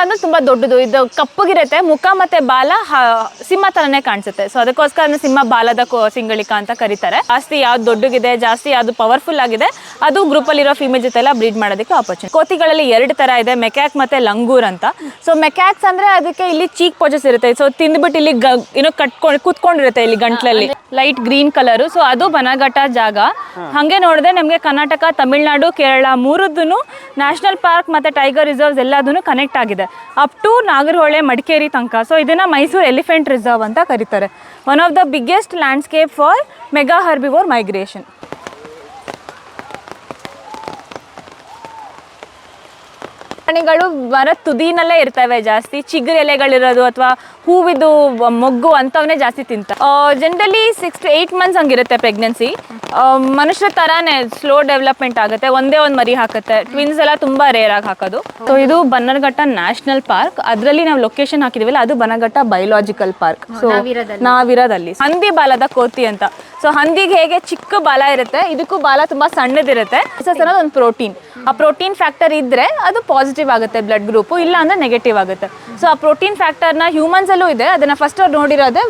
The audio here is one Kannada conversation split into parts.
ಅಂದ್ರೆ ತುಂಬಾ ದೊಡ್ಡದು. ಇದು ಕಪ್ಪಗಿರುತ್ತೆ ಮುಖ ಮತ್ತೆ ಬಾಲ ಸಿಂಹ ತರನೇ ಕಾಣಿಸುತ್ತೆ. ಸೊ ಅದಕ್ಕೋಸ್ಕರ ಸಿಂಹ ಬಾಲದ ಕೋ- ಸಿಂಗಳಿಕ ಅಂತ ಕರೀತಾರೆ. ಜಾಸ್ತಿ ಯಾವ್ದು ದೊಡ್ಡಗಿದೆ ಜಾಸ್ತಿ ಯಾವ್ದು ಪವರ್ಫುಲ್ ಆಗಿದೆ ಅದು ಗ್ರೂಪ್ ಅಲ್ಲಿರೋ ಫಿಮೇಲ್ ಜೊತೆ ಎಲ್ಲ ಬ್ರೀಡ್ ಮಾಡೋದಕ್ಕೆ ಆಪರ್ಚುನಿಟಿ ಕೋತಿಗಳಲ್ಲಿ ಎರಡು ತರ ಇದೆ ಮೆಕ್ಯಾಕ್ ಮತ್ತೆ ಲಂಗೂರ್ ಅಂತ. ಸೊ ಮೆಕ್ಯಾಕ್ಸ್ ಅಂದ್ರೆ ಅದಕ್ಕೆ ಇಲ್ಲಿ ಚೀಕ್ ಪೊಜೆಸ್ ಇರುತ್ತೆ. ಸೊ ತಿಂದ್ಬಿಟ್ಟು ಇಲ್ಲಿ ಗ ಏನೋ ಕಟ್ಕೊಂಡು ಕೂತ್ಕೊಂಡಿರುತ್ತೆ ಇಲ್ಲಿ ಗಂಟ್ಲಲ್ಲಿ. ಲೈಟ್ ಗ್ರೀನ್ ಕಲರ್ ಸೊ ಅದು ಬನಘಟ್ಟ ಜಾಗ. ಹಂಗೆ ನೋಡಿದ್ರೆ ನಮಗೆ ಕರ್ನಾಟಕ ತಮಿಳುನಾಡು ಕೇರಳ ಮೂರದ್ದು ನ್ಯಾಷನಲ್ ಪಾರ್ಕ್ ಮತ್ತೆ ಟೈಗರ್ ರಿಸರ್ವ್ಸ್ ಎಲ್ಲದೂ ಕನೆಕ್ಟ್ ಆಗಿದೆ. ಅಪ್ ಟು ನಾಗರಹೊಳೆ, ಮಡಿಕೇರಿ ತನಕ. ಸೊ ಇದನ್ನ ಮೈಸೂರು ಎಲಿಫೆಂಟ್ ರಿಸರ್ವ್ ಅಂತ ಕರೀತಾರೆ. One of the biggest landscape for mega herbivore migration ಪ್ರಾಣಿಗಳು ಮರ ತುದಿನಲ್ಲೇ ಇರ್ತವೆ ಜಾಸ್ತಿ. ಚಿಗುರು ಎಲೆಗಳಿರೋದು ಅಥವಾ ಹೂವಿದು ಮೊಗ್ಗು ಅಂಥವನ್ನೇ ಜಾಸ್ತಿ ತಿಂತ generally six to eight months ಹಂಗಿರುತ್ತೆ pregnancy ಮನುಷ್ಯರ ಥರನೇ ಸ್ಲೋ ಡೆವಲಪ್ಮೆಂಟ್ ಆಗುತ್ತೆ. ಒಂದೇ ಒಂದು ಮರಿ ಹಾಕುತ್ತೆ. ಟ್ವಿನ್ಸ್ ಎಲ್ಲ ತುಂಬ ರೇರ್ ಆಗಿ ಹಾಕೋದು. ಸೊ ಇದು ಬನ್ನರ್ಘಟ್ಟ ನ್ಯಾಷನಲ್ ಪಾರ್ಕ್ ಅದರಲ್ಲಿ ನಾವು ಲೊಕೇಶನ್ ಹಾಕಿದೀವಲ್ಲ ಅದು ಬನ್ನಘಟ್ಟ ಬಯೋಲಾಜಿಕಲ್ ಪಾರ್ಕ್ ಸೊ ನಾವಿರೋದಲ್ಲಿ. ಹಂದಿ ಬಾಲದ ಕೋತಿ ಅಂತ. ಸೊ ಹಂದಿಗೆ ಹೇಗೆ ಚಿಕ್ಕ ಬಾಲ ಇರುತ್ತೆ ಇದಕ್ಕೂ ಬಾಲ ತುಂಬಾ ಸಣ್ಣದಿರುತ್ತೆ. ಅನ್ನೋದು ಒಂದು ಪ್ರೋಟೀನ್ ಆ ಪ್ರೋಟೀನ್ ಫ್ಯಾಕ್ಟರ್ ಇದ್ರೆ ಅದು ಪಾಸಿಟಿವ್ ಆಗುತ್ತೆ ಬ್ಲಡ್ ಗ್ರೂಪ್ ಇಲ್ಲ ಅಂದ್ರೆ ನೆಗೆಟಿವ್ ಆಗುತ್ತೆ. ಸೊ ಆ ಪ್ರೋಟೀನ್ ಫ್ಯಾಕ್ಟರ್ನ ಹ್ಯೂಮನ್ಸ್ ಅಲ್ಲೂ ಇದೆ. ಅದನ್ನ ಫಸ್ಟ್ ಅವ್ರು ನೋಡಿರೋದೇ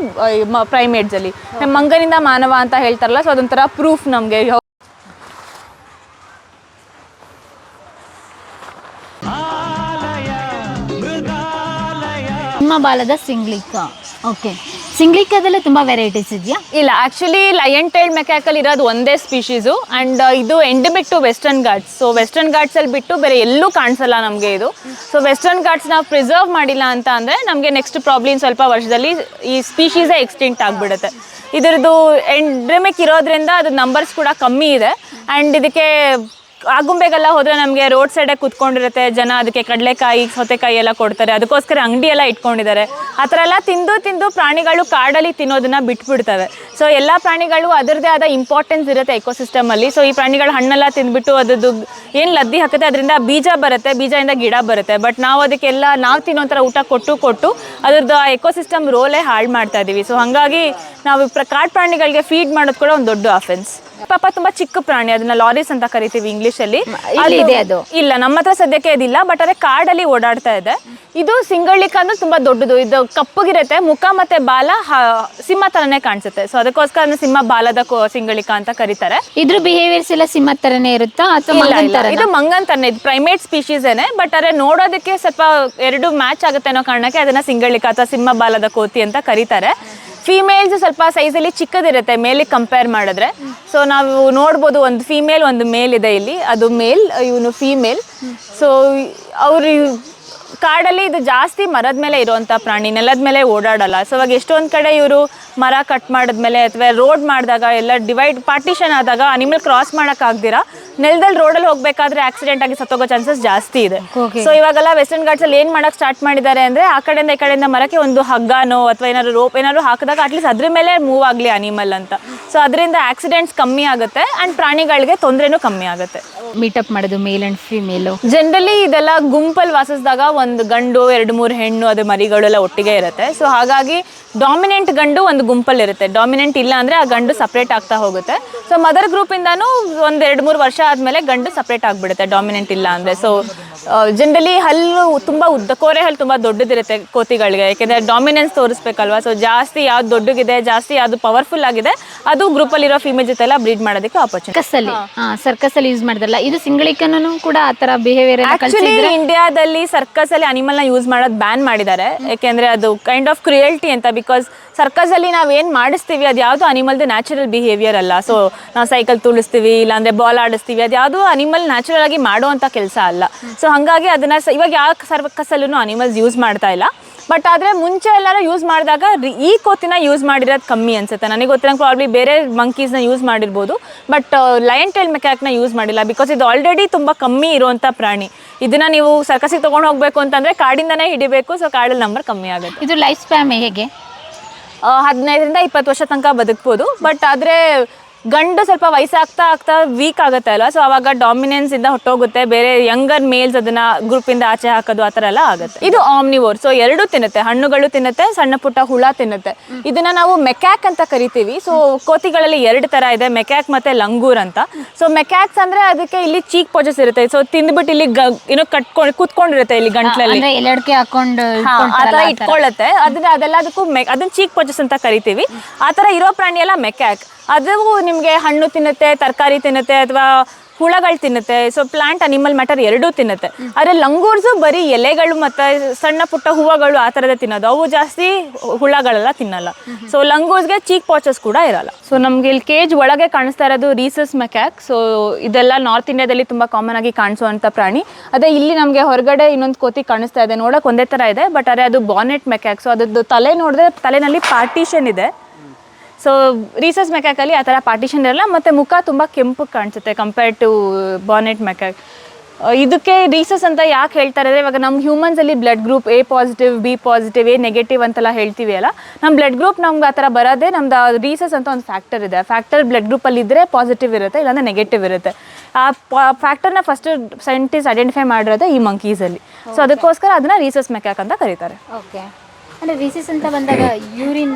ಪ್ರೈಮೇಟ್ಸ್ ಅಲ್ಲಿ. ಮಂಗನಿಂದ ಮಾನವ ಅಂತ ಹೇಳ್ತಾರಲ್ಲ ಸೊ ಅದೊಂಥರ ಪ್ರೂಫ್ ನಮಗೆ. ಬಾಲದ ಸಿಂಗ್ಲಿಕ. ಓಕೆ ಸಿಂಗ್ಲಿಕದಲ್ಲೇ ತುಂಬ ವೆರೈಟೀಸ್ ಇದೆಯಾ? ಇಲ್ಲ ಆಕ್ಚುಲಿ ಲಯನ್ ಟೈಲ್ಡ್ ಮೆಕ್ಯಾಕಲ್ ಇರೋದು ಒಂದೇ ಸ್ಪೀಶೀಸು ಅಂಡ್ ಇದು endemic to Western Ghats so Western ಘಾಟ್ಸಲ್ಲಿ ಬಿಟ್ಟು ಬೇರೆ ಎಲ್ಲೂ ಕಾಣಿಸಲ್ಲ ನಮಗೆ ಇದು. ಸೊ ವೆಸ್ಟರ್ನ್ ಘಾಟ್ಸ್ ನಾವು ಪ್ರಿಸರ್ವ್ ಮಾಡಿಲ್ಲ ಅಂತ ಅಂದರೆ ನಮಗೆ ನೆಕ್ಸ್ಟ್ ಪ್ರಾಬ್ಲಮ್ ಸ್ವಲ್ಪ ವರ್ಷದಲ್ಲಿ ಈ ಸ್ಪೀಶೀಸೇ ಎಕ್ಸ್ಟಿಂಕ್ಟ್ ಆಗಿಬಿಡುತ್ತೆ. ಇದರದ್ದು ಎಂಡ್ರೆಮಿಕ್ ಇರೋದ್ರಿಂದ ಅದು ನಂಬರ್ಸ್ ಕೂಡ ಕಮ್ಮಿ ಇದೆ. ಆ್ಯಂಡ್ ಇದಕ್ಕೆ ಆಗುಂಬೆಗೆಲ್ಲ ಹೋದರೆ ನಮಗೆ ರೋಡ್ ಸೈಡೇ ಕುತ್ಕೊಂಡಿರುತ್ತೆ, ಜನ ಅದಕ್ಕೆ ಕಡಲೆಕಾಯಿ, ಸೌತೆಕಾಯಿ ಎಲ್ಲ ಕೊಡ್ತಾರೆ. ಅದಕ್ಕೋಸ್ಕರ ಅಂಗಡಿ ಎಲ್ಲ ಇಟ್ಕೊಂಡಿದ್ದಾರೆ. ಆ ಥರ ಎಲ್ಲ ತಿಂದು ತಿಂದು ಪ್ರಾಣಿಗಳು ಕಾಡಲ್ಲಿ ತಿನ್ನೋದನ್ನ ಬಿಟ್ಬಿಡ್ತವೆ. ಸೊ ಎಲ್ಲ ಪ್ರಾಣಿಗಳು ಅದರದೇ ಆದ ಇಂಪಾರ್ಟೆನ್ಸ್ ಇರುತ್ತೆ ಎಕೋಸಿಸ್ಟಮಲ್ಲಿ ಸೊ ಈ ಪ್ರಾಣಿಗಳು ಹಣ್ಣೆಲ್ಲ ತಿಂದ್ಬಿಟ್ಟು ಅದರದ್ದು ಏನು ಲದ್ದಿ ಹಾಕುತ್ತೆ, ಅದರಿಂದ ಬೀಜ ಬರುತ್ತೆ, ಬೀಜದಿಂದ ಗಿಡ ಬರುತ್ತೆ. ಬಟ್ ನಾವು ಅದಕ್ಕೆಲ್ಲ, ನಾವು ತಿನ್ನೋ ಥರ ಊಟ ಕೊಟ್ಟು ಕೊಟ್ಟು ಅದ್ರದ್ದು ಆ ಎಕೋಸಿಸ್ಟಮ್ ರೋಲೇ ಹಾಳು ಮಾಡ್ತಾ ಇದ್ದೀವಿ ಸೊ ಹಾಗಾಗಿ ನಾವು ಪ್ರ, ಕಾಡು ಪ್ರಾಣಿಗಳಿಗೆ ಫೀಡ್ ಮಾಡೋದು ಕೂಡ ಒಂದು ದೊಡ್ಡ ಅಫೆನ್ಸ್ ಪಾಪ ತುಂಬಾ ಚಿಕ್ಕ ಪ್ರಾಣಿ ಅದನ್ನ ಲಾರೀಸ್ ಅಂತ ಕರಿತೀವಿ ಇಂಗ್ಲಿಷ್ ಅಲ್ಲಿ ಇದೆ ಅದು? ಇಲ್ಲ ನಮ್ಮ ಹತ್ರ ಸದ್ಯಕ್ಕೆ ಇದಿಲ್ಲ ಬಟ್ ಅದೇ ಕಾಡಲ್ಲಿ ಓಡಾಡ್ತಾ ಇದೆ. ಇದು ಸಿಂಗಳಿಕ ಅಂದ್ರೆ ತುಂಬಾ ದೊಡ್ಡದು ಇದು ಕಪ್ಪಗಿರುತ್ತೆ ಮುಖ ಮತ್ತೆ ಬಾಲ ಸಿಂಹ ತರನೇ ಕಾಣಿಸುತ್ತೆ. ಸೊ ಅದಕ್ಕೋಸ್ಕರ ಸಿಂಹ ಬಾಲದ ಸಿಂಗಳಿಕ ಅಂತ ಕರೀತಾರೆ. ಇದ್ರ ಬಿಹೇವಿಯರ್ಸ್ ಎಲ್ಲ ಸಿಂಹ ತರನೇ ಇರುತ್ತಾ ಅಥವಾ ಇದು ಮಂಗನ್ ತರನೇ ಇದು ಪ್ರೈಮೇಟ್ ಸ್ಪೀಶೀಸ್ ಏನೆ ಬಟ್ ಅದೇ ನೋಡೋದಕ್ಕೆ ಸ್ವಲ್ಪ ಎರಡು ಮ್ಯಾಚ್ ಆಗುತ್ತೆ ಅನ್ನೋ ಕಾರಣಕ್ಕೆ ಅದನ್ನ ಸಿಂಗಳಿಕ ಅಥವಾ ಸಿಂಹ ಬಾಲದ ಕೋತಿ ಅಂತ ಕರೀತಾರೆ. ಫಿಮೇಲ್ಸ್ ಸ್ವಲ್ಪ ಸೈಜಲ್ಲಿ ಚಿಕ್ಕದಿರುತ್ತೆ, ಮೇಲೆ ಕಂಪೇರ್ ಮಾಡಿದ್ರೆ. ಸೊ ನಾವು ನೋಡ್ಬೋದು ಒಂದು ಫೀಮೇಲ್ ಒಂದು ಮೇಲ್ ಇದೆ ಇಲ್ಲಿ. ಅದು ಮೇಲ್ ಇವನು ಫೀಮೇಲ್ ಸೊ ಅವರು ಕಾಡಲ್ಲಿ ಇದು ಜಾಸ್ತಿ ಮರದ ಮೇಲೆ ಇರುವಂಥ ಪ್ರಾಣಿ ನೆಲದ ಮೇಲೆ ಓಡಾಡಲ್ಲ. ಸೊ ಇವಾಗ ಎಷ್ಟೊಂದು ಕಡೆ ಇವರು ಮರ ಕಟ್ ಮಾಡಿದ್ಮೇಲೆ ಅಥವಾ ರೋಡ್ ಮಾಡಿದಾಗ ಎಲ್ಲ ಡಿವೈಡ್ ಪಾರ್ಟಿಷನ್ ಆದಾಗ ಅನಿಮಲ್ ಕ್ರಾಸ್ ಮಾಡೋಕ್ಕಾಗ್ದಿರ ನೆಲದಲ್ಲಿ ರೋಡಲ್ಲಿ ಹೋಗ್ಬೇಕಾದ್ರೆ ಆಕ್ಸಿಡೆಂಟ್ ಆಗಿ ಸತ್ತೋಗೋ ಚಾನ್ಸಸ್ ಜಾಸ್ತಿ ಇದೆ. ಸೊ ಇವಾಗೆಲ್ಲ ವೆಸ್ಟರ್ನ್ ಘಾಟ್ಸ್ ಅಲ್ಲಿ ಏನ್ ಮಾಡಕ್ ಸ್ಟಾರ್ಟ್ ಮಾಡಿದ್ದಾರೆ ಅಂದ್ರೆ ಆ ಕಡೆಯಿಂದ ಈ ಕಡೆಯಿಂದ ಮರಕ್ಕೆ ಒಂದು ಹಗ್ಗನೋ ಅಥವಾ ಏನಾದ್ರು ರೋಪ್ ಏನಾದ್ರು ಹಾಕಿದಾಗ ಅಟ್ಲೀಸ್ಟ್ ಅದ್ರ ಮೇಲೆ ಮೂವ್ ಆಗ್ಲಿ ಅನಿಮಲ್ ಅಂತ. ಸೊ ಅದರಿಂದ ಆಕ್ಸಿಡೆಂಟ್ಸ್ ಕಮ್ಮಿ ಆಗುತ್ತೆ ಅಂಡ್ ಪ್ರಾಣಿಗಳಿಗೆ ತೊಂದರೆನೂ ಕಮ್ಮಿ ಆಗುತ್ತೆ. ಮೀಟಪ್ ಮಾಡೋದು ಮೇಲ್ ಅಂಡ್ ಫಿಮೇಲು ಜನರಲಿ ಇದೆಲ್ಲ ಗುಂಪಲ್ಲಿ ವಾಸಿಸಿದಾಗ ಒಂದು ಗಂಡು, ಎರಡು, ಮೂರು ಹೆಣ್ಣು, ಅದು ಮರಿಗಳೆಲ್ಲ ಒಟ್ಟಿಗೆ ಇರುತ್ತೆ. ಸೊ ಹಾಗಾಗಿ ಡಾಮಿನೆಂಟ್ ಗಂಡು ಒಂದು ಗುಂಪಲ್ಲಿ ಇರುತ್ತೆ ಡಾಮಿನೆಂಟ್ ಇಲ್ಲ ಅಂದರೆ ಆ ಗಂಡು ಸಪ್ರೇಟ್ ಆಗ್ತಾ ಹೋಗುತ್ತೆ. ಸೊ ಮದರ್ ಗ್ರೂಪಿಂದನೂ ಒಂದು ಎರಡು ಮೂರು ವರ್ಷ ಆದಮೇಲೆ ಗಂಡು ಸಪ್ರೇಟ್ ಆಗಿಬಿಡುತ್ತೆ. ಡಾಮಿನೆಂಟ್ ಇಲ್ಲ ಅಂದರೆ. ಸೊ ಜನರಲಿ ಹಲ್ಲು ತುಂಬ ಉದ್ದ ಕೋರೆ ಹಲ್ಲು ತುಂಬ ದೊಡ್ಡದಿರುತ್ತೆ ಕೋತಿಗಳಿಗೆ ಯಾಕೆಂದರೆ ಡಾಮಿನೆನ್ಸ್ ತೋರಿಸ್ಬೇಕಲ್ವಾ? ಸೊ ಜಾಸ್ತಿ ಯಾವ್ದು ದೊಡ್ಡಗಿದೆ ಜಾಸ್ತಿ ಯಾವ್ದು ಪವರ್ಫುಲ್ ಆಗಿದೆ ಅದು ಗ್ರೂಪಲ್ಲಿರೋ ಫೀಮೇಲ್ ಜೊತೆ ಎಲ್ಲ ಬ್ರೀಡ್ ಮಾಡೋದಕ್ಕೆ ಆಪರ್ಚುನಿಟಿ ಸರ್ಕಸ್ ಅಲ್ಲಿ. ಸರ್ಕಸ್ ಅಲ್ಲಿ ಯೂಸ್ ಮಾಡಿದ್ರಲ್ಲ ಇದು ಸಿಂಗಳಿಕನೂ ಕೂಡ ಆ ತರ ಬಿಹೇವಿಯರ್ ಆ್ಯಕ್ಚುಲಿ ಇಂಡಿಯಾದಲ್ಲಿ ಸರ್ಕಸ್ ಅಲ್ಲಿ ಅನಿಮಲ್ನ ಯೂಸ್ ಮಾಡೋದು ಬ್ಯಾನ್ ಮಾಡಿದ್ದಾರೆ. ಯಾಕೆಂದ್ರೆ ಅದು ಕೈಂಡ್ ಆಫ್ ಕ್ರಿಯಲ್ಟಿ ಅಂತ ಬಿಕಾಸ್ ಸರ್ಕಸ್ ಅಲ್ಲಿ ಏನು ಮಾಡಿಸ್ತೀವಿ, ಅದು ಯಾವುದು ಅನಿಮಲ್ದು ನ್ಯಾಚುರಲ್ ಬಿಹೇವಿಯರ್ ಅಲ್ಲ. ಸೊ ನಾವು ಸೈಕಲ್ ತುಳಿಸ್ತೀವಿ, ಇಲ್ಲಾಂದರೆ ಬಾಲ್ ಆಡಿಸ್ತೀವಿ, ಅದು ಯಾವುದು ಅನಿಮಲ್ ನ್ಯಾಚುರಲ್ ಆಗಿ ಮಾಡುವಂತ ಕೆಲಸ ಅಲ್ಲ. ಸೊ ಹಾಗಾಗಿ ಅದನ್ನ ಇವಾಗ ಯಾವ ಸರ್ಕಸಲ್ಲೂ ಅನಿಮಲ್ಸ್ ಯೂಸ್ ಮಾಡ್ತಾ ಇಲ್ಲ. ಬಟ್ ಆದರೆ ಮುಂಚೆ ಎಲ್ಲರೂ ಯೂಸ್ ಮಾಡಿದಾಗ ಈ ಕೋತಿನ ಯೂಸ್ ಮಾಡಿರೋದು ಕಮ್ಮಿ ಅನ್ಸುತ್ತೆ. ನನಗೆ ಗೊತ್ತಿರೋಂಗೆ ಪ್ರಾಬ್ಲಿ ಬೇರೆ ಮಂಕೀಸ್ನ ಯೂಸ್ ಮಾಡಿರ್ಬೋದು. ಬಟ್ ಲಯನ್ ಟೈಲ್ ಮೆಕ್ಯಾಕ್ನ ಯೂಸ್ ಮಾಡಿಲ್ಲ. ಬಿಕಾಸ್ ಇದು ಆಲ್ರೆಡಿ ತುಂಬ ಕಮ್ಮಿ ಇರುವಂಥ ಪ್ರಾಣಿ. ಇದನ್ನ ನೀವು ಸರ್ಕಸಿಗೆ ತೊಗೊಂಡು ಹೋಗ್ಬೇಕು ಅಂತಂದರೆ ಕಾಡಿಂದನೇ ಹಿಡಿಬೇಕು. ಸೊ ಕಾಡಲ್ಲಿ ನಂಬರ್ ಕಮ್ಮಿ ಆಗುತ್ತೆ. ಇದು ಲೈಫ್ ಸ್ಪ್ಯಾಮ್ ಹೇಗೆ? ಹದಿನೈದರಿಂದ ಇಪ್ಪತ್ತು ವರ್ಷ ತನಕ ಬದುಕ್ಬೋದು. ಬಟ್ ಆದರೆ ಗಂಡು ಸ್ವಲ್ಪ ವಯಸ್ಸಾಗ್ತಾ ಆಗ್ತಾ ವೀಕ್ ಆಗುತ್ತೆ ಅಲ್ವಾ? ಸೊ ಅವಾಗ ಡಾಮಿನೆನ್ಸ್ ಇಂದ ಹೊಟ್ಟೋಗುತ್ತೆ ಬೇರೆ ಯಂಗರ್ ಮೇಲ್ಸ್ ಅದನ್ನ ಗ್ರೂಪ್ ಇಂದ ಆಚೆ ಹಾಕೋದು ಆ ಥರ ಎಲ್ಲ ಆಗುತ್ತೆ. ಇದು ಆಮ್ನಿವೋರ್ ಸೊ ಎರಡು ತಿನ್ನುತ್ತೆ. ಹಣ್ಣುಗಳು ತಿನ್ನುತ್ತೆ ಸಣ್ಣ ಪುಟ್ಟ ಹುಳ ತಿನ್ನುತ್ತೆ. ಇದನ್ನ ನಾವು ಮೆಕ್ಯಾಕ್ ಅಂತ ಕರಿತೀವಿ. ಸೊ ಕೋತಿಗಳಲ್ಲಿ ಎರಡು ತರ ಇದೆ. ಮೆಕ್ಯಾಕ್ ಮತ್ತೆ ಲಂಗೂರ್ ಅಂತ. ಸೊ ಮೆಕ್ಯಾಕ್ಸ್ ಅಂದ್ರೆ ಅದಕ್ಕೆ ಇಲ್ಲಿ ಚೀಕ್ ಪೋಜಸ್ ಇರುತ್ತೆ. ಸೊ ತಿಂದ್ಬಿಟ್ಟು ಇಲ್ಲಿ ಏನೋ ಕಟ್ಕೊಂಡು ಕುತ್ಕೊಂಡಿರುತ್ತೆ ಇಲ್ಲಿ ಗಂಟ್ಲಲ್ಲಿ. ಎಲ್ಲಡ್ಕೆ ಹಾಕೊಂಡು ಆತರ ಇಟ್ಕೊಳ್ಳುತ್ತೆ. ಅದನ್ನ ಅದೆಲ್ಲದಕ್ಕೂ ಅದಕ್ಕೂ ಅದನ್ನ ಚೀಕ್ ಪೊಚಸ್ ಅಂತ ಕರಿತೀವಿ. ಆತರ ಇರೋ ಪ್ರಾಣಿ ಎಲ್ಲ ಮೆಕ್ಯಾಕ್ ಅದು ನಿಮಗೆ ಹಣ್ಣು ತಿನ್ನುತ್ತೆ, ತರಕಾರಿ ತಿನ್ನುತ್ತೆ ಅಥವಾ ಹುಳಗಳು ತಿನ್ನುತ್ತೆ. ಸೊ ಪ್ಲಾಂಟ್ ಅನಿಮಲ್ ಮ್ಯಾಟರ್ ಎರಡೂ ತಿನ್ನುತ್ತೆ. ಆದರೆ ಲಂಗೂರ್ಸು ಬರೀ ಎಲೆಗಳು ಮತ್ತು ಸಣ್ಣ ಪುಟ್ಟ ಹೂವುಗಳು ಆ ಥರದೇ ತಿನ್ನೋದು. ಅವು ಜಾಸ್ತಿ ಹುಳಗಳೆಲ್ಲ ತಿನ್ನಲ್ಲ. ಸೊ ಲಂಗೂರ್ಸ್ಗೆ ಚೀಕ್ ಪಾಚಸ್ ಕೂಡ ಇರಲ್ಲ. ಸೊ ನಮ್ಗೆ ಇಲ್ಲಿ ಕೇಜ್ ಒಳಗೆ ಕಾಣಿಸ್ತಾ ಇರೋದು ರೀಸಸ್ ಮೆಕ್ಯಾಕ್ ಸೊ ಇದೆಲ್ಲ ನಾರ್ತ್ ಇಂಡಿಯಾದಲ್ಲಿ ತುಂಬ ಕಾಮನ್ ಆಗಿ ಕಾಣಿಸುವಂಥ ಪ್ರಾಣಿ. ಅದೇ ಇಲ್ಲಿ ನಮಗೆ ಹೊರಗಡೆ ಇನ್ನೊಂದು ಕೋತಿ ಕಾಣಿಸ್ತಾ ಇದೆ. ನೋಡೋಕೆ ಒಂದೇ ಥರ ಇದೆ ಬಟ್ ಅದೇ ಅದು ಬಾನೆಟ್ ಮೆಕ್ಯಾಕ್ ಸೊ ಅದ್ರದ್ದು ತಲೆ ನೋಡಿದ್ರೆ ತಲೆನಲ್ಲಿ ಪಾರ್ಟಿಷನ್ ಇದೆ. ಸೊ ರೀಸಸ್ ಮೆಕ್ಯಾಕಲ್ಲಿ ಆ ಥರ ಪಾರ್ಟಿಷನ್ ಇರಲ್ಲ ಮತ್ತು ಮುಖ ತುಂಬ ಕೆಂಪು ಕಾಣಿಸುತ್ತೆ ಕಂಪೇರ್ಡ್ ಟು ಬಾನೆಟ್ ಮೆಕ್ಯಾಕ್ ಇದಕ್ಕೆ ರೀಸಸ್ ಅಂತ ಯಾಕೆ ಹೇಳ್ತಾರೆ ಅಂದರೆ ಇವಾಗ ನಮ್ಮ ಹ್ಯೂಮನ್ಸಲ್ಲಿ blood group A positive B positive A negative ಅಂತೆಲ್ಲ ಹೇಳ್ತೀವಿ ಅಲ್ಲ ನಮ್ಮ ಬ್ಲಡ್ ಗ್ರೂಪ್ ನಮ್ಗೆ ಆ ಥರ ಬರೋದೇ ನಮ್ದು ರೀಸಸ್ ಅಂತ ಒಂದು ಫ್ಯಾಕ್ಟರ್ ಇದೆ. ಫ್ಯಾಕ್ಟರ್ ಬ್ಲಡ್ ಗ್ರೂಪಲ್ಲಿ ಇದ್ದರೆ ಪಾಸಿಟಿವ್ ಇರುತ್ತೆ ಇಲ್ಲಾಂದರೆ ನೆಗೆಟಿವ್ ಇರುತ್ತೆ. ಆ ಫ್ಯಾಕ್ಟರ್ನ ಫಸ್ಟ್ ಸೈಂಟಿಸ್ಟ್ ಐಡೆಂಟಿಫೈ ಮಾಡಿರೋದೇ ಈ ಮಂಕೀಸಲ್ಲಿ ಸೊ ಅದಕ್ಕೋಸ್ಕರ ಅದನ್ನ ರೀಸಸ್ ಮೆಕ್ಯಾಕ್ ಅಂತ ಕರೀತಾರೆ. ಓಕೆ ಅಂದ್ರೆ ರಿಸಿಸ್ ಅಂತ ಬಂದಾಗ ಯೂರಿನ್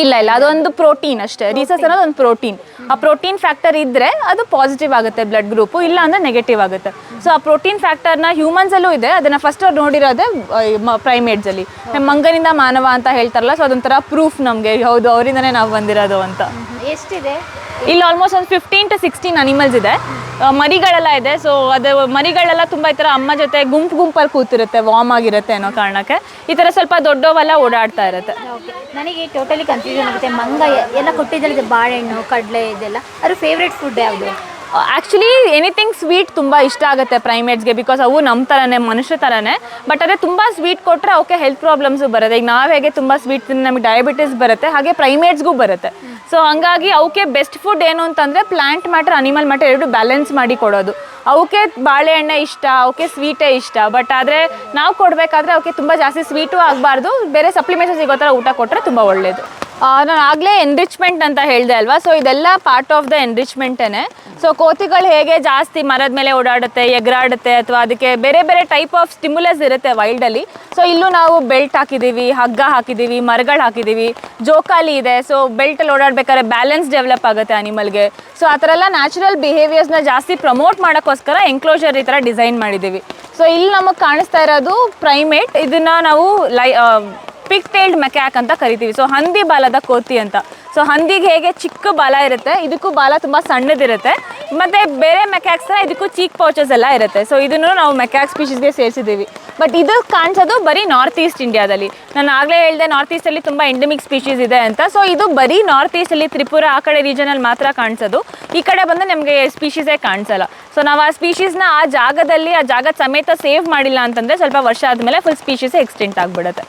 ಇಲ್ಲ ಇಲ್ಲ ಅದೊಂದು ಪ್ರೋಟೀನ್ ಅಷ್ಟೇ. ರೀಸಸ್ ಅನ್ನೋದು ಒಂದು ಪ್ರೋಟೀನ್ ಆ ಪ್ರೋಟೀನ್ ಫ್ಯಾಕ್ಟರ್ ಇದ್ರೆ ಅದು ಪಾಸಿಟಿವ್ ಆಗುತ್ತೆ ಬ್ಲಡ್ ಗ್ರೂಪ್ ಇಲ್ಲ ಅಂದ್ರೆ ನೆಗೆಟಿವ್ ಆಗುತ್ತೆ. ಸೊ ಆ ಪ್ರೋಟೀನ್ ಫ್ಯಾಕ್ಟರ್ನ ಹ್ಯೂಮನ್ಸಲ್ಲೂ ಇದೆ. ಅದನ್ನ ಫಸ್ಟ್ ಅವ್ರು ನೋಡಿರೋದೇ ಪ್ರೈಮೇಟ್ಸ್ ಅಲ್ಲಿ. ಮಂಗನಿಂದ ಮಾನವ ಅಂತ ಹೇಳ್ತಾರಲ್ಲ ಸೊ ಅದೊಂಥರ ಪ್ರೂಫ್ ನಮಗೆ. ಹೌದು ಅವರಿಂದನೇ ನಾವು ಬಂದಿರೋದು ಅಂತ. ಎಷ್ಟಿದೆ? ಇಲ್ಲಿ ಆಲ್ಮೋಸ್ಟ್ ಒಂದು ಫಿಫ್ಟೀನ್ ಟು ಸಿಕ್ಸ್ಟೀನ್ ಅನಿಮಲ್ಸ್ ಇದೆ. ಮರಿಗಳೆಲ್ಲ ಇದೆ. ಸೊ ಅದು ಮರಿಗಳೆಲ್ಲ ತುಂಬ ಈ ಥರ ಅಮ್ಮ ಜೊತೆ ಗುಂಪು ಗುಂಪಲ್ಲಿ ಕೂತಿರುತ್ತೆ ವಾರ್ಮ್ ಆಗಿರುತ್ತೆ ಅನ್ನೋ ಕಾರಣಕ್ಕೆ. ಈ ಥರ ಸ್ವಲ್ಪ ದೊಡ್ಡವೆಲ್ಲ ಓಡಾಡ್ತಾ ಇರುತ್ತೆ. ನನಗೆ ಟೋಟಲಿ ಕನ್ಫ್ಯೂಷನ್ ಆಗುತ್ತೆ. ಮಂಗ ಎಲ್ಲ ಕೊಟ್ಟಿದ್ದಲ್ಲ ಬಾಳೆಹಣ್ಣು, ಕಡಲೆ ಇದೆಲ್ಲ. ಅದ್ರ ಫೇವ್ರೆಟ್ ಫುಡ್ ಯಾವುದು? ಆ್ಯಕ್ಚುಲಿ ಎನಿಥಿಂಗ್ ಸ್ವೀಟ್ ತುಂಬ ಇಷ್ಟ ಆಗುತ್ತೆ ಪ್ರೈಮೇಟ್ಸ್ಗೆ ಬಿಕಾಸ್ ಅವು ನಮ್ಮ ಥರನೇ ಮನುಷ್ಯ ಥರನೇ ಬಟ್ ಅದೇ ತುಂಬ ಸ್ವೀಟ್ ಕೊಟ್ಟರೆ ಅವಕ್ಕೆ ಹೆಲ್ತ್ ಪ್ರಾಬ್ಲಮ್ಸು ಬರುತ್ತೆ. ಈಗ ನಾವು ಹೇಗೆ ತುಂಬ ಸ್ವೀಟ್ ನಮಗೆ ಡಯಾಬಿಟಿಸ್ ಬರುತ್ತೆ, ಹಾಗೆ ಪ್ರೈಮೇಟ್ಸ್ಗೂ ಬರುತ್ತೆ. ಸೊ ಹಂಗಾಗಿ ಅವಕ್ಕೆ ಬೆಸ್ಟ್ ಫುಡ್ ಏನು ಅಂತಂದರೆ ಪ್ಲ್ಯಾಂಟ್ ಮ್ಯಾಟರ್ ಅನಿಮಲ್ ಮ್ಯಾಟರ್ ಎರಡು ಬ್ಯಾಲೆನ್ಸ್ ಮಾಡಿ ಕೊಡೋದು. ಅವಕ್ಕೆ ಬಾಳೆಹಣ್ಣೆ ಇಷ್ಟ ಅವಕ್ಕೆ ಸ್ವೀಟೇ ಇಷ್ಟ. ಬಟ್ ಆದರೆ ನಾವು ಕೊಡಬೇಕಾದ್ರೆ ಅವಕ್ಕೆ ತುಂಬ ಜಾಸ್ತಿ ಸ್ವೀಟು ಆಗಬಾರ್ದು. ಬೇರೆ ಸಪ್ಲಿಮೆಂಟ್ಸ್ ಸಿಗೋ ಥರ ಊಟ ಕೊಟ್ಟರೆ ತುಂಬ ಒಳ್ಳೆಯದು ನಾನು ಆಗಲೇ ಎನ್ರಿಚ್ಮೆಂಟ್ ಅಂತ ಹೇಳಿದೆ ಅಲ್ವಾ? ಸೊ ಇದೆಲ್ಲ ಪಾರ್ಟ್ ಆಫ್ ದ ಎನ್ರಿಚ್ಮೆಂಟೇ ಸೊ ಕೋತಿಗಳು ಹೇಗೆ ಜಾಸ್ತಿ ಮರದ ಮೇಲೆ ಓಡಾಡುತ್ತೆ, ಎಗರಾಡುತ್ತೆ ಅಥವಾ ಅದಕ್ಕೆ ಬೇರೆ ಬೇರೆ ಟೈಪ್ ಆಫ್ ಸ್ಟಿಮ್ಯುಲಸ್ ಇರುತ್ತೆ ವೈಲ್ಡಲ್ಲಿ ಸೊ ಇಲ್ಲೂ ನಾವು ಬೆಲ್ಟ್ ಹಾಕಿದ್ದೀವಿ ಹಗ್ಗ ಹಾಕಿದ್ದೀವಿ ಮರಗಳು ಹಾಕಿದ್ದೀವಿ ಜೋಕಾಲಿ ಇದೆ. ಸೊ ಬೆಲ್ಟಲ್ಲಿ ಓಡಾಡಬೇಕಾದ್ರೆ ಬ್ಯಾಲೆನ್ಸ್ ಡೆವಲಪ್ ಆಗುತ್ತೆ ಅನಿಮಲ್ಗೆ ಸೊ ಆ ಥರ ಎಲ್ಲ ನ್ಯಾಚುರಲ್ ಬಿಹೇವಿಯರ್ಸ್ನ ಜಾಸ್ತಿ ಪ್ರಮೋಟ್ ಮಾಡೋಕ್ಕೋಸ್ಕರ ಎಂಕ್ಲೋಜರ್ ಈ ಥರ ಡಿಸೈನ್ ಮಾಡಿದ್ದೀವಿ ಸೊ ಇಲ್ಲಿ ನಮಗೆ ಕಾಣಿಸ್ತಾ ಇರೋದು ಪ್ರೈಮೇಟ್ ಇದನ್ನು ನಾವು ಲೈ ಪಿಕ್ ಟೇಲ್ಡ್ ಮೆಕ್ಯಾಕ್ ಅಂತ ಕರಿತೀವಿ. ಸೊ ಹಂದಿ ಬಾಲದ ಕೋತಿ ಅಂತ. ಸೊ ಹಂದಿಗೆ ಹೇಗೆ ಚಿಕ್ಕ ಬಾಲ ಇರುತ್ತೆ, ಇದಕ್ಕೂ ಬಾಲ ತುಂಬ ಸಣ್ಣದಿರುತ್ತೆ. ಮತ್ತು ಬೇರೆ ಮೆಕ್ಯಾಕ್ಸ್ ಥರ ಇದಕ್ಕೂ ಚೀಕ್ ಪೌಚಸ್ ಎಲ್ಲ ಇರುತ್ತೆ. ಸೊ ಇದನ್ನು ನಾವು ಮೆಕ್ಯಾಕ್ ಸ್ಪೀಷೀಸ್ಗೆ ಸೇರಿಸಿದ್ದೀವಿ. ಬಟ್ ಇದು ಕಾಣಿಸೋದು ಬರೀ ನಾರ್ತ್ ಈಸ್ಟ್ ಇಂಡಿಯಾದಲ್ಲಿ ನಾನು ಆಗಲೇ ಹೇಳಿದೆ ನಾರ್ತ್ ಈಸ್ಟಲ್ಲಿ ತುಂಬ ಎಂಡಮಿಕ್ ಸ್ಪೀಷೀಸ್ ಇದೆ ಅಂತ. ಸೊ ಇದು ಬರೀ ನಾರ್ತ್ ಈಸ್ಟಲ್ಲಿ ತ್ರಿಪುರ ಆ ಕಡೆ ರೀಜನಲ್ಲಿ ಮಾತ್ರ ಕಾಣಿಸೋದು. ಈ ಕಡೆ ಬಂದು ನಮಗೆ ಸ್ಪೀಷೀಸೇ ಕಾಣಿಸಲ್ಲ. ಸೊ ನಾವು ಆ ಸ್ಪೀಷೀಸ್ನ ಆ ಜಾಗದಲ್ಲಿ, ಆ ಜಾಗದ ಸಮೇತ ಸೇವ್ ಮಾಡಿಲ್ಲ ಅಂತಂದರೆ ಸ್ವಲ್ಪ ವರ್ಷ ಆದಮೇಲೆ ಫುಲ್ ಸ್ಪೀಷೀಸೇ ಎಕ್ಸ್ಟೆಂಟ್ ಆಗಿಬಿಡುತ್ತೆ.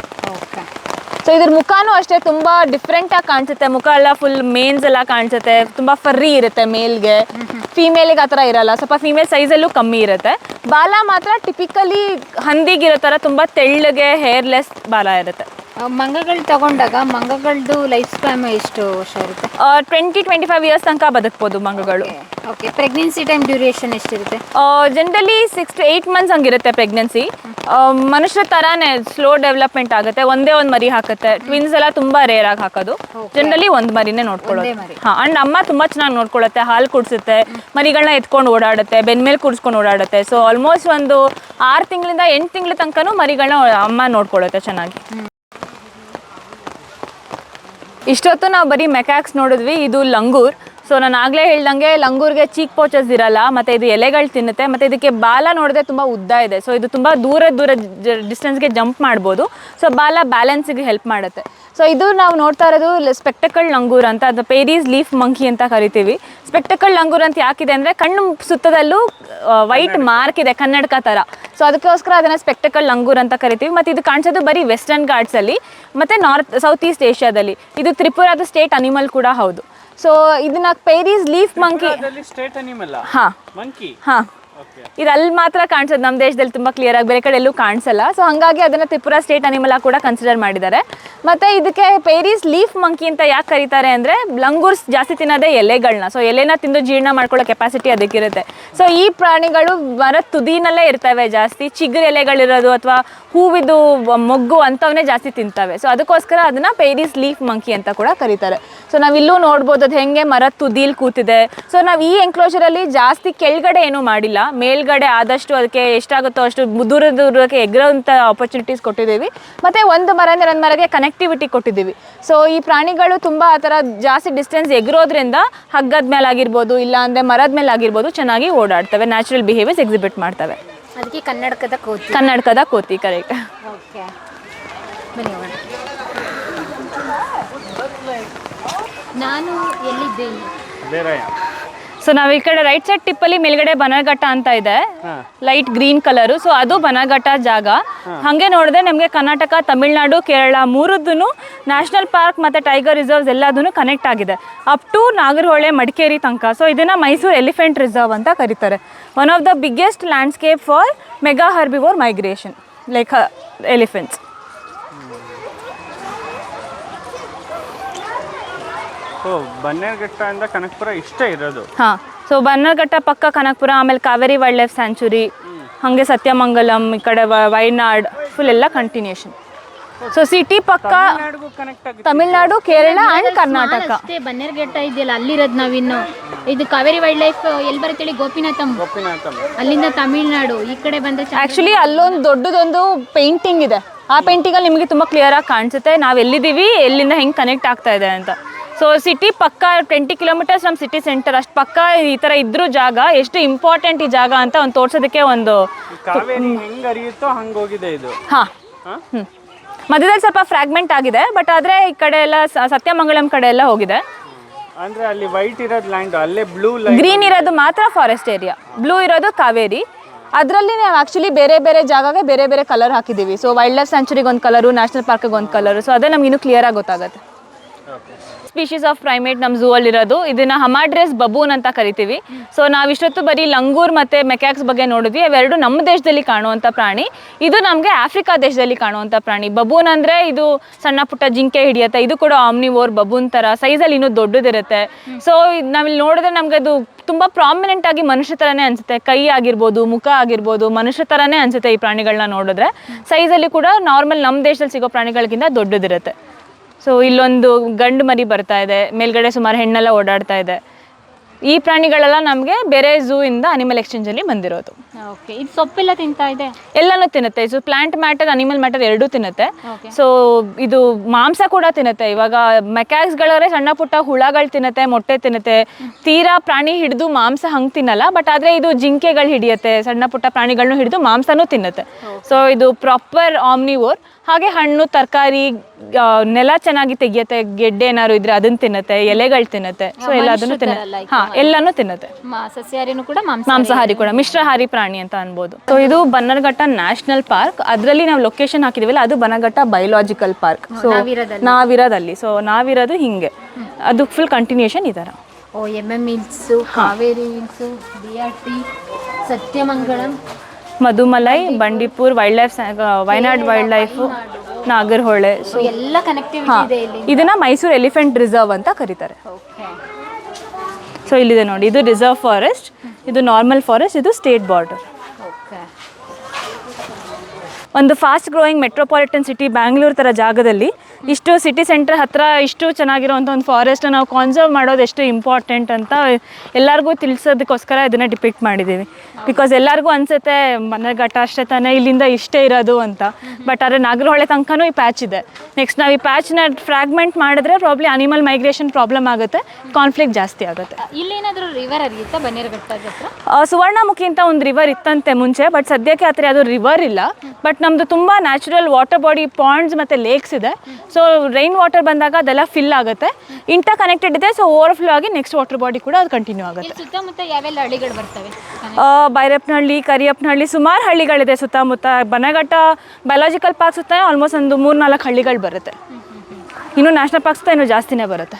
ಸೊ ಇದ್ರ ಮುಖಾನು ಅಷ್ಟೇ ತುಂಬ ಡಿಫ್ರೆಂಟ್ ಆಗಿ ಕಾಣಿಸುತ್ತೆ. ಮುಖ ಎಲ್ಲ ಫುಲ್ ಮೇನ್ಸ್ ಎಲ್ಲ ಕಾಣಿಸುತ್ತೆ. ತುಂಬ ಫರ್ರಿ ಇರುತ್ತೆ ಮೇಲ್ಗೆ. ಫೀಮೇಲಿಗೆ ಆ ಥರ ಇರಲ್ಲ. ಸ್ವಲ್ಪ ಫೀಮೇಲ್ ಸೈಜಲ್ಲೂ ಕಮ್ಮಿ ಇರುತ್ತೆ. ಬಾಲ ಮಾತ್ರ ಟಿಪಿಕಲಿ ಹಂದಿಗಿರೋ ಥರ ತುಂಬ ತೆಳ್ಳಗೆ ಹೇರ್ಲೆಸ್ ಬಾಲ ಇರುತ್ತೆ. ಮಂಗಗಳು ತಗೊಂಡಾಗ ಮಂಗಗಳದ್ದು ಲೈಫ್ ಸ್ಪ್ಯಾಮ್ ಎಷ್ಟು ವರ್ಷ ಇರುತ್ತೆ? ಟ್ವೆಂಟಿ ಟ್ವೆಂಟಿ ಫೈವ್ ಇಯರ್ಸ್ ತನಕ ಬದುಕ್ಬೋದು ಮಂಗಗಳು. ಓಕೆ ಪ್ರೆಗ್ನೆನ್ಸಿ ಟೈಮ್ ಡ್ಯೂರೇಷನ್ ಎಷ್ಟಿರುತ್ತೆ? Generally six to eight months ಹಂಗಿರುತ್ತೆ pregnancy ಮನುಷ್ಯರ ತರಾನೇ ಸ್ಲೋ ಡೆವಲಪ್ಮೆಂಟ್ ಆಗುತ್ತೆ. ಒಂದೇ ಒಂದು ಮರಿ ಹಾಕುತ್ತೆ. ಟ್ವಿನ್ಸ್ ಎಲ್ಲ ತುಂಬ ರೇರ್ ಆಗಿ ಹಾಕೋದು. ಜನರಲಿ ಒಂದು ಮರಿನೇ ನೋಡ್ಕೊಳ್ಳೋದು. ಹಾಂ ಅಂಡ್ ಅಮ್ಮ ತುಂಬ ಚೆನ್ನಾಗಿ ನೋಡ್ಕೊಳ್ಳುತ್ತೆ. ಹಾಲು ಕುಡಿಸುತ್ತೆ. ಮರಿಗಳನ್ನ ಎತ್ಕೊಂಡು ಓಡಾಡುತ್ತೆ. ಬೆನ್ಮೇಲೆ ಕುಡಿಸ್ಕೊಂಡು ಓಡಾಡುತ್ತೆ. ಸೊ ಆಲ್ಮೋಸ್ಟ್ ಒಂದು ಆರು ತಿಂಗಳಿಂದ ಎಂಟು ತಿಂಗಳ ತನಕನೂ ಮರಿಗಳನ್ನ ಅಮ್ಮ ನೋಡ್ಕೊಳ್ಳುತ್ತೆ ಚೆನ್ನಾಗಿ. ಇಷ್ಟೊತ್ತು ನಾವು ಬರೀ ಮೆಕ್ಯಾಕ್ಸ್ ನೋಡಿದ್ವಿ, ಇದು ಲಂಗೂರ್. ಸೊ ನಾನು ಆಗಲೇ ಹೇಳ್ದಂಗೆ ಲಂಗೂರ್ಗೆ ಚೀಕ್ ಪೋಚಸ್ ಇರಲ್ಲ, ಮತ್ತು ಇದು ಎಲೆಗಳು ತಿನ್ನುತ್ತೆ, ಮತ್ತು ಇದಕ್ಕೆ ಬಾಲ ನೋಡಿದ್ರೆ ತುಂಬ ಉದ್ದ ಇದೆ. ಸೊ ಇದು ತುಂಬ ದೂರ ದೂರ ಡಿಸ್ಟೆನ್ಸ್ಗೆ ಜಂಪ್ ಮಾಡ್ಬೋದು. ಸೊ ಬಾಲ ಬ್ಯಾಲೆನ್ಸಿಗೆ ಹೆಲ್ಪ್ ಮಾಡುತ್ತೆ. ಸೊ ಇದು ನಾವು ನೋಡ್ತಾ ಇರೋದು ಸ್ಪೆಕ್ಟಕಲ್ ಲಂಗೂರ್ ಅಂತ. ಅದು ಪೇರೀಸ್ ಲೀಫ್ ಮಂಕಿ ಅಂತ ಕರಿತೀವಿ. ಸ್ಪೆಕ್ಟಕಲ್ ಲಂಗೂರ್ ಅಂತ ಯಾಕಿದೆ ಅಂದರೆ ಕಣ್ಣು ಸುತ್ತದಲ್ಲೂ ವೈಟ್ ಮಾರ್ಕ್ ಇದೆ ಕನ್ನಡಕ ಥರ ಸೊ ಅದಕ್ಕೋಸ್ಕರ ಅದನ್ನು ಸ್ಪೆಕ್ಟಕಲ್ ಲಂಗೂರ್ ಅಂತ ಕರಿತೀವಿ. ಮತ್ತು ಇದು ಕಾಣಿಸೋದು ಬರೀ ವೆಸ್ಟರ್ನ್ ಘಾಟ್ಸಲ್ಲಿ ಮತ್ತು ನಾರ್ತ್ ಸೌತ್ ಈಸ್ಟ್ ಏಷ್ಯಾದಲ್ಲಿ ಇದು ತ್ರಿಪುರಾದ ಸ್ಟೇಟ್ ಅನಿಮಲ್ ಕೂಡ ಹೌದು. ಸೊ ಇದನ್ನ Phayre's leaf monkey state animal ಹಾಂ. ಮಂಕಿ? ಹಾಂ. ಇದು ಮಾತ್ರ ಕಾಣಿಸೋದು. ನಮ್ಮ ದೇಶದಲ್ಲಿ ತುಂಬ ಕ್ಲಿಯರ್ ಆಗಿ ಬೇರೆ ಕಡೆ ಎಲ್ಲೂ ಕಾಣಿಸಲ್ಲ. ಸೊ ಹಾಗಾಗಿ ಅದನ್ನು ತ್ರಿಪುರ ಸ್ಟೇಟ್ ಅನಿಮಲ್ ಕೂಡ ಕನ್ಸಿಡರ್ ಮಾಡಿದ್ದಾರೆ. ಮತ್ತು ಇದಕ್ಕೆ ಪೇರೀಸ್ ಲೀಫ್ ಮಂಕಿ ಅಂತ ಯಾಕೆ ಕರೀತಾರೆ ಅಂದರೆ, ಲಂಗೂರ್ಸ್ ಜಾಸ್ತಿ ತಿನ್ನೋದೇ ಎಲೆಗಳನ್ನ ಸೊ ಎಲೆನ ತಿಂದು ಜೀರ್ಣ ಮಾಡ್ಕೊಳ್ಳೋ ಕೆಪಾಸಿಟಿ ಅದಕ್ಕಿರುತ್ತೆ. ಸೊ ಈ ಪ್ರಾಣಿಗಳು ಮರದ ತುದಿನಲ್ಲೇ ಇರ್ತವೆ ಜಾಸ್ತಿ. ಚಿಗುರು ಎಲೆಗಳಿರೋದು ಅಥವಾ ಹೂವಿದು ಮೊಗ್ಗು ಅಂಥವನ್ನೇ ಜಾಸ್ತಿ ತಿಂತವೆ. ಸೊ ಅದಕ್ಕೋಸ್ಕರ ಅದನ್ನು ಪೇರೀಸ್ ಲೀಫ್ ಮಂಕಿ ಅಂತ ಕೂಡ ಕರೀತಾರೆ. ಸೊ ನಾವಿಲ್ಲೂ ನೋಡ್ಬೋದು ಅದು ಹೆಂಗೆ ಮರದ ತುದಿಲಿ ಕೂತಿದೆ. ಸೊ ನಾವು ಈ ಎಂಕ್ಲೋಜರಲ್ಲಿ ಜಾಸ್ತಿ ಕೆಳಗಡೆ ಏನೂ ಮಾಡಿಲ್ಲ. ಮೇಲ್ಗಡೆ ಆದಷ್ಟು ಅದಕ್ಕೆ ಎಷ್ಟಾಗುತ್ತೋ ಅಷ್ಟು ದೂರ ದೂರಕ್ಕೆ ಎಗ್ರೋಂಥ ಆಪರ್ಚುನಿಟೀಸ್ ಕೊಟ್ಟಿದ್ದೀವಿ. ಮತ್ತು ಒಂದು ಮರದಿಂದ ಒಂದು ಮರಗೆ ಕನೆಕ್ಟಿವಿಟಿ ಕೊಟ್ಟಿದ್ದೀವಿ. ಸೊ ಈ ಪ್ರಾಣಿಗಳು ತುಂಬ ಆ ಥರ ಜಾಸ್ತಿ ಡಿಸ್ಟೆನ್ಸ್ ಎಗ್ರೋದ್ರಿಂದ ಹಗ್ಗದ ಮೇಲೆ ಆಗಿರ್ಬೋದು ಇಲ್ಲ ಅಂದರೆ ಮರದ ಮೇಲೆ ಆಗಿರ್ಬೋದು ಚೆನ್ನಾಗಿ ಓಡಾಡ್ತವೆ ನ್ಯಾಚುರಲ್ ಬಿಹೇವಿಯರ್ಸ್ ಎಕ್ಸಿಬಿಟ್ ಮಾಡ್ತವೆ. ಅದಕ್ಕೆ ಕನ್ನಡಕದ ಕೋತಿ. ಕನ್ನಡಕದ ಕೋತಿ ಕರೆಕ್ಟ್ ಓಕೆ. ನಾನು ಎಲ್ಲಿದ್ದೇನೆ? ಸೊ ನಾವು ಈ ಕಡೆ ರೈಟ್ ಸೈಡ್ ಟಿಪ್ ಅಲ್ಲಿ ಮೇಲ್ಗಡೆ ಬನಘಟ್ಟ ಅಂತ ಇದೆ. ಲೈಟ್ ಗ್ರೀನ್ ಕಲರ್ ಸೊ ಅದು ಬನಘಟ್ಟ ಜಾಗ. ಹಂಗೆ ನೋಡಿದ್ರೆ ನಮಗೆ ಕರ್ನಾಟಕ ತಮಿಳ್ನಾಡು ಕೇರಳ ಮೂರದ್ದು ನ್ಯಾಷನಲ್ ಪಾರ್ಕ್ ಮತ್ತು ಟೈಗರ್ ರಿಸರ್ವ್ಸ್ ಎಲ್ಲದೂ ಕನೆಕ್ಟ್ ಆಗಿದೆ. ಅಪ್ ಟು ನಾಗರಹೊಳೆ ಮಡಿಕೇರಿ ತನಕ. ಸೊ ಇದನ್ನು ಮೈಸೂರು ಎಲಿಫೆಂಟ್ ರಿಸರ್ವ್ ಅಂತ ಕರೀತಾರೆ. One of the biggest landscape for mega herbivore migration like elephants ಬನ್ನೇರುಘಟ್ಟದಿಂದ Kanakapura ಇಷ್ಟೇ ಇರೋದು. ಹಾ ಸೊ ಬನ್ನರ್ಘಟ್ಟ ಪಕ್ಕ ಕನಕಪುರ ಆಮೇಲೆ ಕಾವೇರಿ ವೈಲ್ಡ್ ಲೈಫ್ ಸ್ಯಾಂಚುರಿ ಹಂಗೆ ಸತ್ಯಮಂಗಲಂ ಈ ಕಡೆ ವ- ವಯನಾಡ್ ಫುಲ್ ಎಲ್ಲ ಕಂಟಿನ್ಯೂಷನ್ ಸೊ ಸಿಟಿ ಪಕ್ಕ ತಮಿಳ್ನಾಡಿಗೂ ಕನೆಕ್ಟ್ ಆಗುತ್ತೆ. ತಮಿಳ್ನಾಡು ಕೇರಳ ಅಂಡ್ ಕರ್ನಾಟಕ ಅಷ್ಟೇ ಬನ್ನೇರ್ಘಟ್ಟ ಇದೆಯಲ್ಲ ಅಲ್ಲಿರೋದು ನಾವಿನ್ನು. ಇದು ಕಾವೇರಿ ವೈಲ್ಡ್ ಲೈಫ್ ಎಲ್ಲಿ ಬರುತ್ತೆ ಹೇಳಿ? ಗೋಪಿನಾಥಂ. ಗೋಪಿನಾಥಂ. ಅಲ್ಲಿಂದ ತಮಿಳ್ನಾಡು ಈ ಕಡೆ ಬಂದ್ರೆ ಆಕ್ಚುಲಿ ಆ್ಯಕ್ಚುಲಿ ಅಲ್ಲೊಂದು ದೊಡ್ಡದೊಂದು ಪೇಂಟಿಂಗ್ ಇದೆ. ಆ ಪೇಂಟಿಂಗಲ್ಲಿ ನಿಮಗೆ ತುಂಬ ಕ್ಲಿಯರಾಗಿ ಕಾಣಿಸುತ್ತೆ. ನಾವು ಎಲ್ಲಿದ್ದೀವಿ ಎಲ್ಲಿಂದ ಹೆಂಗೆ ಕನೆಕ್ಟ್ ಆಗ್ತಾ ಇದೆ ಅಂತ. ಸೊ ಸಿಟಿ ಪಕ್ಕ ಟ್ವೆಂಟಿ ಕಿಲೋಮೀಟರ್ಸ್ ನಮ್ಮ ಸಿಟಿ ಸೆಂಟರ್ ಅಷ್ಟು ಪಕ್ಕ ಈ ಥರ ಇದ್ರೂ ಜಾಗ ಎಷ್ಟು ಇಂಪಾರ್ಟೆಂಟ್ ಈ ಜಾಗ ಅಂತ ಒಂದು ತೋರಿಸೋದಕ್ಕೆ ಒಂದು ಹೋಗಿದೆ ಇದು. ಹಾಂ. ಮಧ್ಯದಲ್ಲಿ ಸ್ವಲ್ಪ ಫ್ರಾಗ್ಮೆಂಟ್ ಆಗಿದೆ ಬಟ್ ಆದರೆ ಈ ಕಡೆ ಎಲ್ಲ ಸತ್ಯಮಂಗಳಂ ಸತ್ಯಮಂಗಲಂ ಕಡೆ ಎಲ್ಲ ಹೋಗಿದೆ. ಅಂದ್ರೆ ಅಲ್ಲಿ ವೈಟ್ ಇರೋದು ಲ್ಯಾಂಡ್ ಅಲ್ಲೇ ಬ್ಲೂ ಗ್ರೀನ್ ಇರೋದು ಮಾತ್ರ ಫಾರೆಸ್ಟ್ ಏರಿಯಾ ಬ್ಲೂ ಇರೋದು ಕಾವೇರಿ. ಅದರಲ್ಲಿ ನಾವು ಆ್ಯಕ್ಚುಲಿ ಬೇರೆ ಬೇರೆ ಜಾಗಗೆ ಬೇರೆ ಬೇರೆ ಕಲರ್ ಹಾಕಿದ್ದೀವಿ. ಸೊ ವೈಲ್ಡ್ ಲೈಫ್ ಸ್ಯಾಂಚುರಿಗೆ ಒಂದು ಕಲರು ನ್ಯಾಷನಲ್ ಪಾರ್ಕಿಗೆ ಒಂದು ಕಲರು ಸೊ ಅದೇ ನಮ್ಗೆ ಇನ್ನೂ ಕ್ಲಿಯರಾಗಿ ಗೊತ್ತಾಗುತ್ತೆ. ಸ್ಪೀಶೀಸ್ ಆಫ್ ಪ್ರೈಮೇಟ್ ನಮ್ಮ ಝೂ ಅಲ್ಲಿರೋದು. ಇದನ್ನ ಹಮಾಡ್ರೆಸ್ ಬಬೂನ್ ಅಂತ ಕರಿತೀವಿ. ಸೊ ನಾವು ಇಷ್ಟೊತ್ತು ಬರೀ ಲಂಗೂರ್ ಮತ್ತೆ ಮೆಕ್ಯಾಕ್ಸ್ ಬಗ್ಗೆ ನೋಡಿದ್ವಿ. ಅವೆರಡು ನಮ್ಮ ದೇಶದಲ್ಲಿ ಕಾಣುವಂಥ ಪ್ರಾಣಿ. ಇದು ನಮಗೆ ಆಫ್ರಿಕಾ ದೇಶದಲ್ಲಿ ಕಾಣುವಂಥ ಪ್ರಾಣಿ. ಬಬೂನ್ ಅಂದರೆ ಇದು ಸಣ್ಣ ಪುಟ್ಟ ಜಿಂಕೆ ಹಿಡಿಯುತ್ತೆ. ಇದು ಕೂಡ ಆಮ್ನಿವೋರ್ ಬಬೂನ್ ಥರ ಸೈಜಲ್ಲಿ ಇನ್ನೂ ದೊಡ್ಡದಿರುತ್ತೆ. ಸೊ ನಾವಿಲ್ಲಿ ನೋಡಿದ್ರೆ ನಮಗೆ ಅದು ತುಂಬ ಪ್ರಾಮಿನೆಂಟ್ ಆಗಿ ಮನುಷ್ಯ ಥರನೇ ಅನಿಸುತ್ತೆ. ಕೈ ಆಗಿರ್ಬೋದು, ಮುಖ ಆಗಿರ್ಬೋದು, ಮನುಷ್ಯ ಥರನೇ ಅನಿಸುತ್ತೆ ಈ ಪ್ರಾಣಿಗಳನ್ನ ನೋಡಿದ್ರೆ. ಸೈಜಲ್ಲಿ ಕೂಡ ನಾರ್ಮಲ್ ನಮ್ಮ ದೇಶದಲ್ಲಿ ಸಿಗೋ ಪ್ರಾಣಿಗಳಿಗಿಂತ ದೊಡ್ಡದಿರುತ್ತೆ. ಸೊ ಇಲ್ಲೊಂದು ಗಂಡು ಮರಿ ಬರ್ತಾ ಇದೆ. ಮೇಲ್ಗಡೆ ಸುಮಾರು ಹೆಣ್ಣೆಲ್ಲ ಓಡಾಡ್ತಾ ಇದೆ. ಈ ಪ್ರಾಣಿಗಳೆಲ್ಲ ನಮಗೆ ಬೇರೆ ಝೂ ಇಂದ ಅನಿಮಲ್ ಎಕ್ಸ್ಚೇಂಜಲ್ಲಿ ಬಂದಿರೋದು. ಓಕೆ ಇದು ಸೊಪ್ಪೆಲ್ಲ ತಿಂತಾ ಇದೆ? ಎಲ್ಲನೂ ತಿನ್ನುತ್ತೆ. So plant matter animal matter ಎರಡೂ ತಿನ್ನುತ್ತೆ. ಸೊ ಇದು ಮಾಂಸ ಕೂಡ ತಿನ್ನುತ್ತೆ. ಇವಾಗ ಗಳೇ ಸಣ್ಣ ಪುಟ್ಟ ಹುಳಗಳು ತಿನ್ನುತ್ತೆ ಮೊಟ್ಟೆ ತಿನ್ನುತ್ತೆ. ತೀರಾ ಪ್ರಾಣಿ ಹಿಡಿದು ಮಾಂಸ ಹಂಗೆ ತಿನ್ನಲ್ಲ ಬಟ್ ಆದರೆ ಇದು ಜಿಂಕೆಗಳು ಹಿಡಿಯುತ್ತೆ. ಸಣ್ಣ ಪುಟ್ಟ ಪ್ರಾಣಿಗಳನ್ನೂ ಹಿಡಿದು ಮಾಂಸನೂ ತಿನ್ನುತ್ತೆ. ಸೊ ಇದು ಪ್ರಾಪರ್ ಆಮ್ನಿವೋರ್ ಹಾಗೆ ಹಣ್ಣು ತರಕಾರಿ ನೆಲ ಚೆನ್ನಾಗಿ ತೆಗಿಯುತ್ತೆ ಗೆಡ್ಡೆ ಏನಾದ್ರು ಇದ್ರೆ ಅದನ್ನ ತಿನ್ನತ್ತೆ ಎಲೆಗಳು ತಿನ್ನತ್ತೆ. ಸೊ ಎಲ್ಲದನ್ನು like ಹಾ ಎಲ್ಲಾನು ತಿನ್ನತ್ತೆ. ಸಸ್ಯಾಹಾರಿನೂ ಕೂಡ ಮಾಂಸ ಮಾಂಸಾಹಾರಿ ಕೂಡ ಮಿಶ್ರಹಾರಿ ಪ್ರಾಣಿ ಅಂತ ಅನ್ಬೋದು. ಸೊ ಇದು ಬನ್ನರ್ಘಟ್ಟ ನ್ಯಾಷನಲ್ ಪಾರ್ಕ್. ಅದರಲ್ಲಿ ನಾವು ಲೊಕೇಶನ್ ಹಾಕಿದಿವಲ್ಲ ಅದು ಬನ್ನರ್ಘಟ್ಟ ಬಯೋಲಾಜಿಕಲ್ ಪಾರ್ಕ್. ಸೊ ನಾವಿರೋದಲ್ಲಿ. ನಾವಿರೋದಲ್ಲಿ. ಸೊ ನಾವಿರೋದು ಹಿಂಗೆ. ಅದು ಫುಲ್ ಕಂಟಿನ್ಯೂಷನ್ ಇದಾರ ಓ M M hills Kaveri hills B R T Sathyamangalam Mudumalai Bandipur wildlife Wayanad wildlife Nagarahole. So ಎಲ್ಲ ಕನೆಕ್ಟಿವಿಟಿ ಇದೆ ಇಲ್ಲಿ. ಇದನ್ನ ಮೈಸೂರು ಎಲಿಫೆಂಟ್ ರಿಸರ್ವ್ ಅಂತ ಕರೀತಾರೆ. ಸೊ ಇಲ್ಲಿದೆ ನೋಡಿ. ಇದು ರಿಸರ್ವ್ ಫಾರೆಸ್ಟ್ ಇದು ನಾರ್ಮಲ್ ಫಾರೆಸ್ಟ್ ಇದು ಸ್ಟೇಟ್ ಬಾರ್ಡರ್ ಒಂದು fast growing metropolitan city Bangalore ಥರ ಜಾಗದಲ್ಲಿ ಇಷ್ಟು ಸಿಟಿ ಸೆಂಟರ್ ಹತ್ರ ಇಷ್ಟು ಚೆನ್ನಾಗಿರೋವಂಥ ಒಂದು ಫಾರೆಸ್ಟ್ ನಾವು ಕಾನ್ಸರ್ವ್ ಮಾಡೋದು ಎಷ್ಟು ಇಂಪಾರ್ಟೆಂಟ್ ಅಂತ ಎಲ್ಲರಿಗೂ ತಿಳಿಸೋದಕ್ಕೋಸ್ಕರ ಇದನ್ನು ಡಿಪಿಕ್ಟ್ ಮಾಡಿದ್ದೀವಿ ಬಿಕಾಸ್ ಎಲ್ಲರಿಗೂ ಅನಿಸುತ್ತೆ ಮನೆಘಟ್ಟ ಅಷ್ಟೇ ತಾನೇ ಇಲ್ಲಿಂದ ಇಷ್ಟೇ ಇರೋದು ಅಂತ. ಬಟ್ ಆದರೆ ನಾಗರಹೊಳೆ ತನಕನೂ ಈ ಪ್ಯಾಚ್ ಇದೆ. ನೆಕ್ಸ್ಟ್ ನಾವು ಈ ಪ್ಯಾಚ್ನ ಫ್ರಾಗ್ಮೆಂಟ್ ಮಾಡಿದ್ರೆ ಪ್ರಾಬ್ಲಿ ಅನಿಮಲ್ ಮೈಗ್ರೇಷನ್ ಪ್ರಾಬ್ಲಮ್ ಆಗುತ್ತೆ ಕಾನ್ಫ್ಲಿಕ್ಟ್ ಜಾಸ್ತಿ ಆಗುತ್ತೆ. ಇಲ್ಲೇನಾದರೂ ರಿವರ್ ಹರಿಯುತ್ತಾ ಆ, ಸುವರ್ಣಮುಖಿ ಅಂತ ಒಂದು ರಿವರ್ ಇತ್ತಂತೆ ಮುಂಚೆ ಬಟ್ ಸದ್ಯಕ್ಕೆ ಆ ಥರ ಅದು ರಿವರ್ ಇಲ್ಲ. ಬಟ್ ನಮ್ಮದು ತುಂಬ ನ್ಯಾಚುರಲ್ ವಾಟರ್ ಬಾಡಿ ಪಾಂಡ್ಸ್ ಮತ್ತು ಲೇಕ್ಸ್ ಇದೆ. ಸೊ ರೈನ್ ವಾಟರ್ ಬಂದಾಗ ಅದೆಲ್ಲ ಫಿಲ್ ಆಗುತ್ತೆ. ಇಂಟರ್ ಕನೆಕ್ಟೆಡ್ ಇದೆ ಸೊ ಓವರ್ಫ್ಲೋ ಆಗಿ ನೆಕ್ಸ್ಟ್ ವಾಟರ್ ಬಾಡಿ ಕೂಡ ಅದು ಕಂಟಿನ್ಯೂ ಆಗುತ್ತೆ. ಸುತ್ತಮುತ್ತ ಯಾವೆಲ್ಲ ಹಳ್ಳಿಗಳು ಬರ್ತವೆ? ಬೈರಪ್ಪನಹಳ್ಳಿ ಕರಿಯಪ್ಪನಹಳ್ಳಿ ಸುಮಾರು ಹಳ್ಳಿಗಳಿದೆ ಸುತ್ತಮುತ್ತ. ಬನಘಟ್ಟ ಬಯಾಲಜಿಕಲ್ ಪಾರ್ಕ್ ಸುತ್ತ ಆಲ್ಮೋಸ್ಟ್ ಒಂದು ಮೂರು ನಾಲ್ಕು ಹಳ್ಳಿಗಳು ಬರುತ್ತೆ. ಇನ್ನು ನ್ಯಾಷನಲ್ ಪಾರ್ಕ್ ಸುತ್ತ ಇನ್ನೂ ಜಾಸ್ತಿನೇ ಬರುತ್ತೆ.